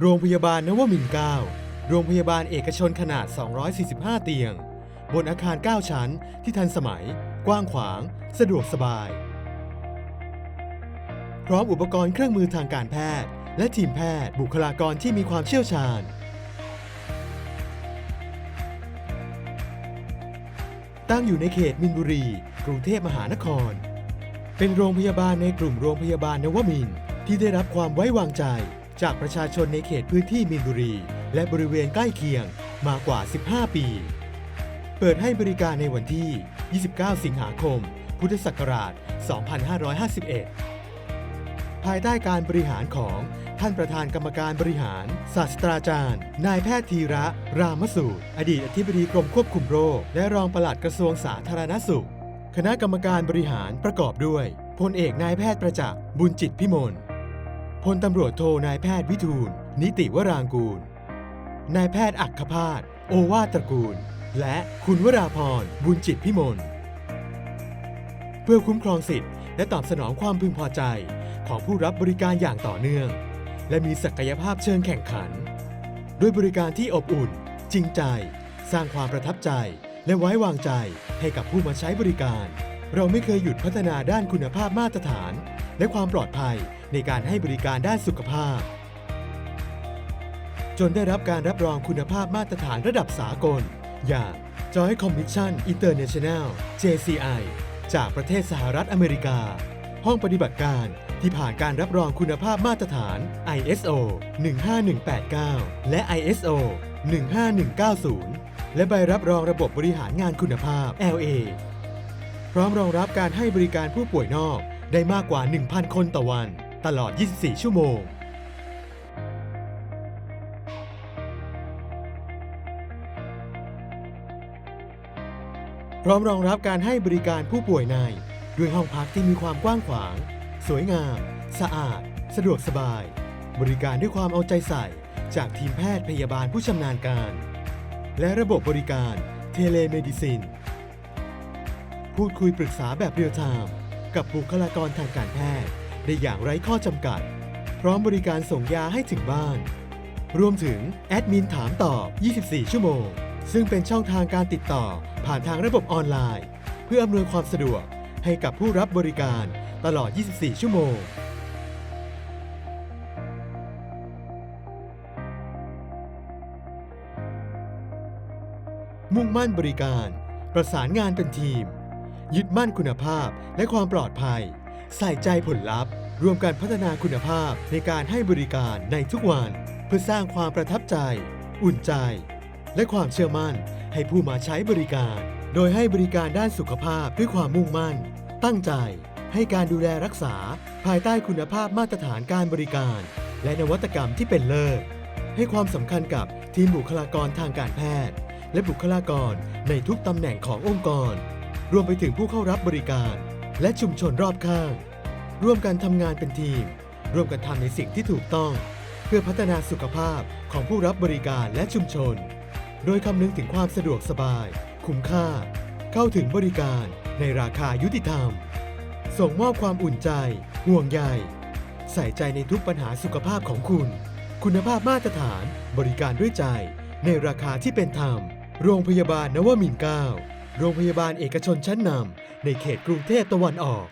โรงพยาบาลนวมินทร์9โรงพยาบาลเอกชนขนาด 245 เตียง บนอาคาร 9 ชั้นที่ทันสมัย กว้างขวาง สะดวกสบาย พร้อมอุปกรณ์เครื่องมือทางการแพทย์ และทีมแพทย์บุคลากรที่มีความเชี่ยวชาญ ตั้งอยู่ในเขตมินบุรี กรุงเทพมหานคร เป็นโรงพยาบาลในกลุ่มโรงพยาบาลนวมินทร์ที่ได้รับความไว้วางใจ จากประชาชนในเขตพื้นที่มินบุรี และบริเวณใกล้เคียงมากว่า 15 ปี เปิดให้บริการในวันที่ 29 สิงหาคม พุทธศักราช 2551 ภายใต้การบริหารของท่านประธานกรรมการบริหาร ศาสตราจารย์ นายแพทย์ธีระ รามสูตร อดีตอธิบดีกรมควบคุมโรค และรองปลัดกระทรวงสาธารณสุข คณะกรรมการบริหารประกอบด้วยพลเอกนายแพทย์ประจักษ์บุญจิตพิมล พลตำรวจโทนายแพทย์วิทูล นิติวรางกูล นายแพทย์อักขพาสโอวาตระกูล และคุณวราพรบุญจิตพิมล เพื่อคุ้มครองสิทธิ์และตอบสนองความพึงพอใจของผู้รับบริการอย่างต่อเนื่อง และมีศักยภาพเชิงแข่งขัน ด้วยบริการที่อบอุ่น จริงใจ สร้างความประทับใจ และไว้วางใจให้กับผู้มาใช้บริการ เราไม่เคยหยุดพัฒนาด้านคุณภาพมาตรฐาน และความปลอดภัยในการให้บริการด้านสุขภาพ จนได้รับการรับรองคุณภาพมาตรฐานระดับสากล อย่าง Joint Commission International JCI จากประเทศสหรัฐอเมริกา ห้องปฏิบัติการที่ผ่านการรับรองคุณภาพมาตรฐาน ISO 15189 และ ISO 15190 และใบรับรองระบบบริหารงานคุณภาพ LA พร้อมรองรับการให้บริการผู้ป่วยนอก ได้มากกว่า 1,000 คนต่อวัน ตลอด 24 ชั่วโมง พร้อมรองรับการให้บริการผู้ป่วยใน ด้วยห้องพักที่มีความกว้างขวาง สวยงาม สะอาด สะดวกสบาย บริการด้วยความเอาใจใส่ จากทีมแพทย์พยาบาลผู้ชำนาญการ และระบบบริการเทเลเมดิซินพูดคุยปรึกษาแบบเรียลไทม์ กับบุคลากรทางการแพทย์ ได้อย่างไร้ข้อจำกัด พร้อมบริการส่งยาให้ถึงบ้าน รวมถึงแอดมินถามตอบ 24 ชั่วโมง ซึ่งเป็นช่องทางการติดต่อผ่านทางระบบออนไลน์ เพื่ออำนวยความสะดวกให้กับผู้รับบริการตลอด 24 ชั่วโมงมุ่งมั่นบริการ ประสานงานเป็นทีม ยึดมั่นคุณภาพและความปลอดภัย ใส่ใจผลลัพธ์ รวมการพัฒนาคุณภาพในการให้บริการในทุกวัน เพื่อสร้างความประทับใจ อุ่นใจ และความเชื่อมั่นให้ผู้มาใช้บริการ โดยให้บริการด้านสุขภาพด้วยความมุ่งมั่น ตั้งใจ ให้การดูแลรักษา ภายใต้คุณภาพมาตรฐานการบริการ และนวัตกรรมที่เป็นเลิศให้ความสำคัญกับทีมบุคลากรทางการแพทย์ และบุคลากรในทุกตำแหน่งขององค์กร รวมไปถึงผู้เข้ารับบริการ และชุมชนรอบข้าง ร่วมกันทำงานเป็นทีม ร่วมกันทำในสิ่งที่ถูกต้อง เพื่อพัฒนาสุขภาพของผู้รับบริการและชุมชน โดยคำนึงถึงความสะดวกสบาย คุ้มค่า เข้าถึงบริการในราคายุติธรรม ส่งมอบความอุ่นใจ ห่วงใย ใส่ใจในทุกปัญหาสุขภาพของคุณ คุณภาพมาตรฐาน บริการด้วยใจ ในราคาที่เป็นธรรม โรงพยาบาลนวมินทร์9 โรงพยาบาลเอกชนชั้นนำในเขตกรุงเทพตะวันออก